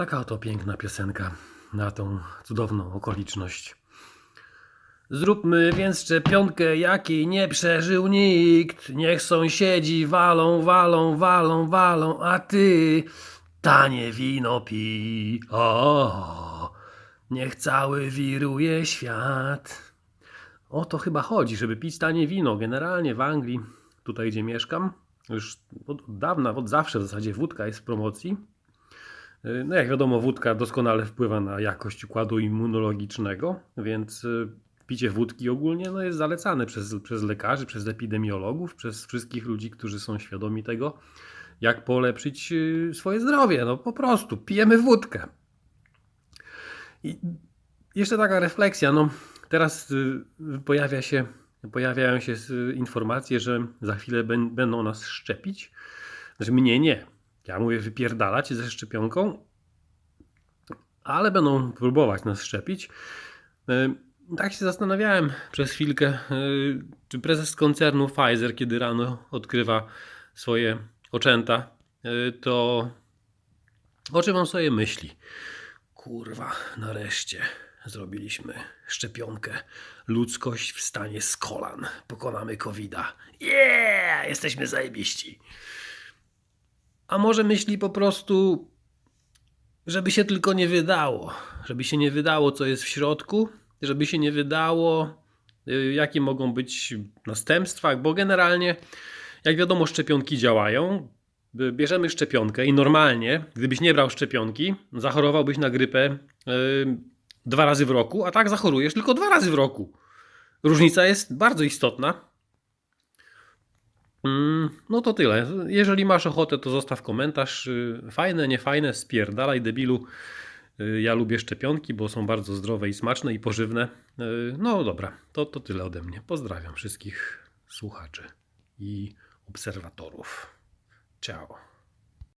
Taka oto piękna piosenka na tą cudowną okoliczność. Zróbmy więc szczepionkę, jakiej nie przeżył nikt. Niech sąsiedzi walą, walą, walą, walą, a ty tanie wino pij. O, niech cały wiruje świat. O to chyba chodzi, żeby pić tanie wino. Generalnie w Anglii, tutaj gdzie mieszkam, już od dawna, od zawsze w zasadzie wódka jest w promocji. Y, No jak wiadomo, wódka doskonale wpływa na jakość układu immunologicznego, więc y, picie wódki ogólnie no, jest zalecane przez, przez lekarzy, przez epidemiologów, przez wszystkich ludzi, którzy są świadomi tego, jak polepszyć y, swoje zdrowie. No po prostu pijemy wódkę. I jeszcze taka refleksja, no teraz pojawia się, pojawiają się informacje, że za chwilę bę- będą nas szczepić. Znaczy mnie nie. Ja mówię wypierdalać ze szczepionką, ale będą próbować nas szczepić. Y, Tak się zastanawiałem przez chwilkę, y, czy prezes koncernu Pfizer, kiedy rano odkrywa swoje oczęta, y, to o czym on sobie myśli? Kurwa, nareszcie zrobiliśmy szczepionkę. Ludzkość wstanie z kolan. Pokonamy COVID-a. Yeah! Jesteśmy zajebiści. A może myśli po prostu, żeby się tylko nie wydało. Żeby się nie wydało, co jest w środku. Żeby się nie wydało, y, jakie mogą być następstwa, bo generalnie, jak wiadomo, szczepionki działają. Y, Bierzemy szczepionkę i normalnie, gdybyś nie brał szczepionki, zachorowałbyś na grypę y, dwa razy w roku, a tak zachorujesz tylko dwa razy w roku. Różnica jest bardzo istotna. Mm, No to tyle. Jeżeli masz ochotę, to zostaw komentarz. Y, Fajne, niefajne, spierdalaj debilu. Y, Ja lubię szczepionki, bo są bardzo zdrowe i smaczne i pożywne. Y, No dobra, to, to tyle ode mnie. Pozdrawiam wszystkich słuchaczy i obserwatorów. Ciao.